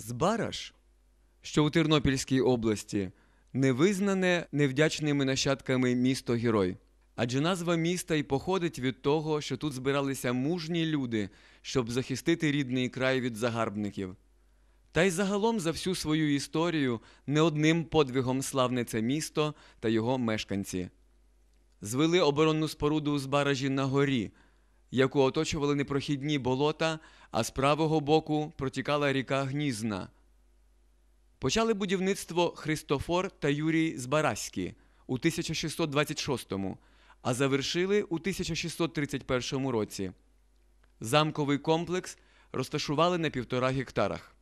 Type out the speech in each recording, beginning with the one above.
Збараж, що у Тернопільській області, невизнане невдячними нащадками місто Герой. Адже назва міста й походить від того, що тут збиралися мужні люди, щоб захистити рідний край від загарбників. Та й загалом за всю свою історію не одним подвигом славне це місто та його мешканці. Звели оборонну споруду з баражі на горі, яку оточували непрохідні болота, а з правого боку протікала ріка Гнізна. Почали будівництво Христофор та Юрій Збаразькі у 1626-му, а завершили у 1631 році. Замковий комплекс розташували на півтора гектарах.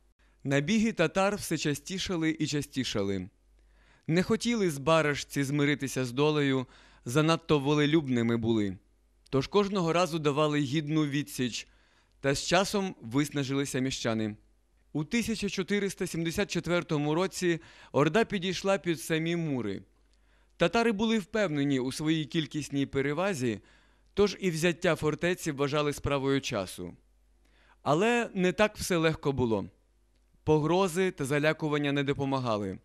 Набіги татар все частішали і частішали. Не хотіли збаражці змиритися з долею, занадто волелюбними були. Тож кожного разу давали гідну відсіч, та з часом виснажилися міщани. У 1474 році Орда підійшла під самі мури. Татари були впевнені у своїй кількісній перевазі, тож і взяття фортеці вважали справою часу. Але не так все легко було. Погрози та залякування не допомагали.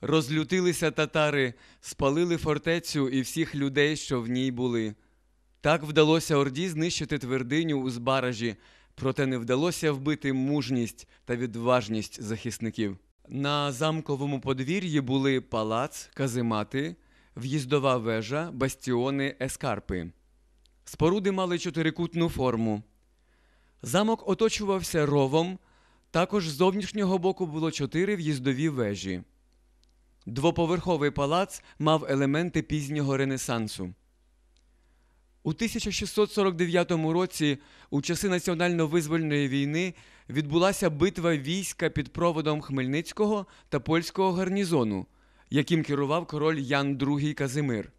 Розлютилися татари, спалили фортецю і всіх людей, що в ній були. Так вдалося Орді знищити твердиню у Збаражі, проте не вдалося вбити мужність та відважність захисників. На замковому подвір'ї були палац, каземати, в'їздова вежа, бастіони, ескарпи. Споруди мали чотирикутну форму. Замок оточувався ровом, також з зовнішнього боку було чотири в'їздові вежі. Двоповерховий палац мав елементи пізнього Ренесансу. У 1649 році, у часи національно-визвольної війни, відбулася битва війська під проводом Хмельницького та польського гарнізону, яким керував король Ян II Казимир.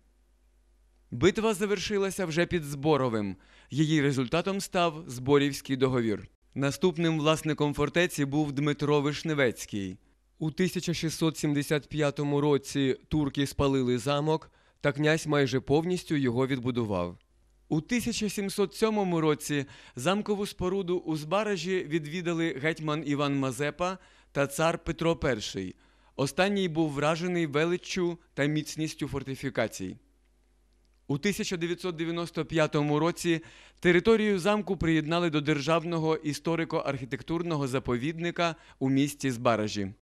Битва завершилася вже під Зборовим. Її результатом став Зборівський договір. Наступним власником фортеці був Дмитро Вишневецький. У 1675 році турки спалили замок, та князь майже повністю його відбудував. У 1707 році замкову споруду у Збаражі відвідали гетьман Іван Мазепа та цар Петро І. Останній був вражений величчю та міцністю фортифікацій. У 1995 році територію замку приєднали до державного історико-архітектурного заповідника у місті Збаражі.